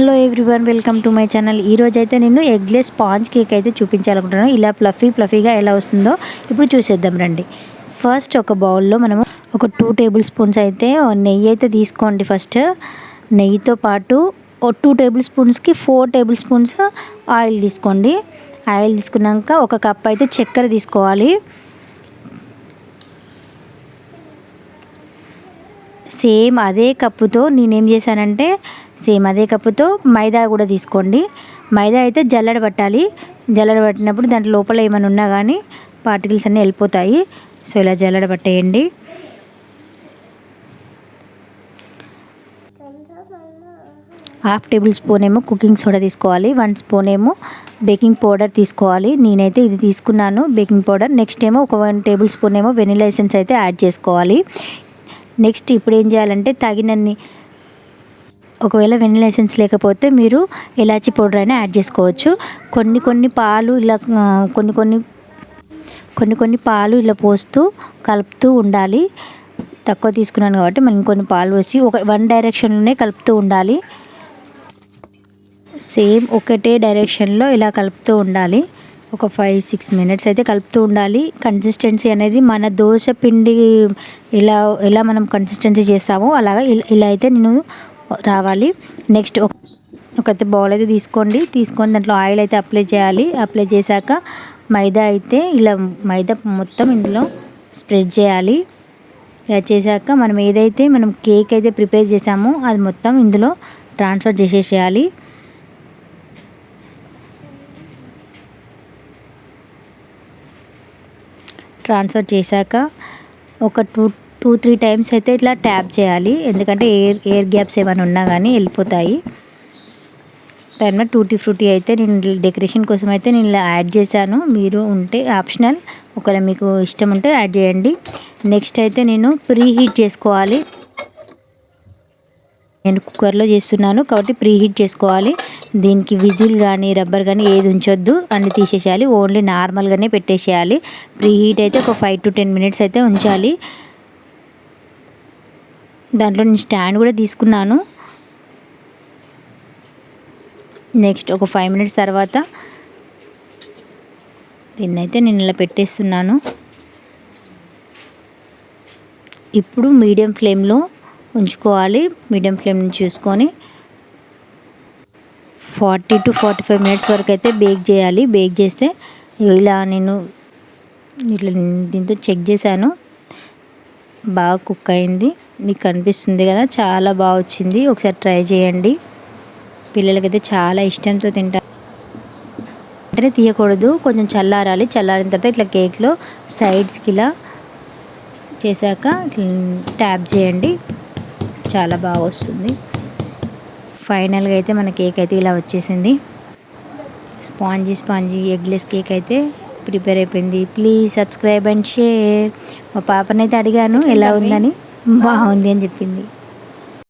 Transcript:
Hello everyone welcome to my channel. ఈరోజు అయితే నేను ఎగ్లెస్ స్పాంజ్ కేక్ అయితే చూపించాలనుకుంటున్నాను. ఇలా ప్లఫీ ఫ్లఫీగా ఎలా వస్తుందో ఇప్పుడు చూసేద్దాం రండి. ఫస్ట్ ఒక బౌల్లో మనము ఒక టూ టేబుల్ స్పూన్స్ అయితే నెయ్యి అయితే తీసుకోండి ఫస్ట్. నెయ్యితో పాటు ఒక టూ టేబుల్ స్పూన్స్కి ఫోర్ టేబుల్ స్పూన్స్ ఆయిల్ తీసుకోండి. ఆయిల్ తీసుకున్నాక ఒక కప్ అయితే చక్కెర తీసుకోవాలి. సేమ్ అదే కప్పుతో నేనేం చేశానంటే సేమ్ అదే కప్పుతో మైదా కూడా తీసుకోండి. మైదా అయితే జల్లడ పట్టాలి. జల్లడ పట్టినప్పుడు దాంట్లో లోపల ఏమైనా ఉన్నా కానీ పార్టికల్స్ అన్నీ వెళ్ళిపోతాయి. సో ఇలా జల్లడ పట్టేయండి. హాఫ్ టేబుల్ స్పూన్ ఏమో కుకింగ్ సోడా తీసుకోవాలి. వన్ స్పూన్ ఏమో బేకింగ్ పౌడర్ తీసుకోవాలి. నేనైతే ఇది తీసుకున్నాను బేకింగ్ పౌడర్. నెక్స్ట్ ఏమో ఒక వన్ టేబుల్ స్పూన్ ఏమో వెనిలా ఎసెన్స్ అయితే యాడ్ చేసుకోవాలి. నెక్స్ట్ ఇప్పుడు ఏం చేయాలంటే తగినన్ని ఒకవేళ వెనిలా ఎసెన్స్ లేకపోతే మీరు ఇలాచీ పౌడర్ అయినా యాడ్ చేసుకోవచ్చు. కొన్ని కొన్ని పాలు ఇలా కొన్ని కొన్ని కొన్ని కొన్ని పాలు ఇలా పోస్తూ కలుపుతూ ఉండాలి. తక్కువ తీసుకున్నాను కాబట్టి మనం ఇంకొన్ని పాలు పోసి ఒక వన్ డైరెక్షన్లోనే కలుపుతూ ఉండాలి. సేమ్ ఒకటే డైరెక్షన్లో ఇలా కలుపుతూ ఉండాలి. ఒక ఫైవ్ సిక్స్ మినిట్స్ అయితే కలుపుతూ ఉండాలి. కన్సిస్టెన్సీ అనేది మన దోశ పిండి ఇలా ఎలా మనం కన్సిస్టెన్సీ చేస్తామో అలాగా ఇలా అయితే నేను రావాలి. నెక్స్ట్ ఒక ఒక బౌల్ అయితే తీసుకోండి. తీసుకొని దాంట్లో ఆయిల్ అయితే అప్లై చేయాలి. అప్లై చేశాక మైదా అయితే ఇలా మైదా మొత్తం ఇందులో స్ప్రెడ్ చేయాలి. ఇలా చేశాక మనం ఏదైతే మనం కేక్ అయితే ప్రిపేర్ చేసామో అది మొత్తం ఇందులో ట్రాన్స్ఫర్ చేసేసేయాలి. ట్రాన్స్ఫర్ చేశాక ఒక టూ టూ త్రీ టైమ్స్ అయితే ఇట్లా ట్యాప్ చేయాలి. ఎందుకంటే ఎయిర్ ఎయిర్ గ్యాప్స్ ఏమైనా ఉన్నా కానీ వెళ్ళిపోతాయి. టైంలో టూటీ ఫ్రూటీ అయితే నేను డెకరేషన్ కోసం అయితే నేను ఇలా యాడ్ చేశాను. మీరు ఉంటే ఆప్షనల్. ఒకవేళ మీకు ఇష్టం ఉంటే యాడ్ చేయండి. నెక్స్ట్ అయితే నేను ప్రీ హీట్ చేసుకోవాలి. నేను కుక్కర్లో చేస్తున్నాను కాబట్టి ప్రీ హీట్ చేసుకోవాలి. దీనికి విజిల్ కానీ రబ్బర్ కానీ ఏది ఉంచొద్దు. అన్ని తీసేసేయాలి. ఓన్లీ నార్మల్గానే పెట్టేసేయాలి. ప్రీ హీట్ అయితే ఒక ఫైవ్ టు టెన్ మినిట్స్ అయితే ఉంచాలి. దాంట్లో నేను స్టాండ్ కూడా తీసుకున్నాను. నెక్స్ట్ ఒక ఫైవ్ మినిట్స్ తర్వాత దీన్నైతే నేను ఇలా పెట్టేస్తున్నాను. ఇప్పుడు మీడియం ఫ్లేమ్లో ఉంచుకోవాలి. మీడియం ఫ్లేమ్ చూసుకొని forty to forty five minutes వరకు అయితే బేక్ చేయాలి. బేక్ చేస్తే ఇలా నేను ఇట్లా దీంతో చెక్ చేశాను. బాగా కుక్ అయింది. మీకు కనిపిస్తుంది కదా చాలా బాగా వచ్చింది. ఒకసారి ట్రై చేయండి. పిల్లలకైతే చాలా ఇష్టంతో తింటారు. వెంటనే తీయకూడదు కొంచెం చల్లారాలి. చల్లారిన తర్వాత ఇట్లా కేక్లో సైడ్స్కి ఇలా చేశాక ట్యాప్ చేయండి. చాలా బాగా వస్తుంది. ఫైనల్గా అయితే మన కేక్ అయితే ఇలా వచ్చేసింది. స్పాంజీ స్పాంజీ ఎగ్లెస్ కేక్ అయితే ప్రిపేర్ అయిపోయింది. Please subscribe and share. మా పాపనైతే అడిగాను ఎలా ఉందని. బాగుంది అని చెప్పింది.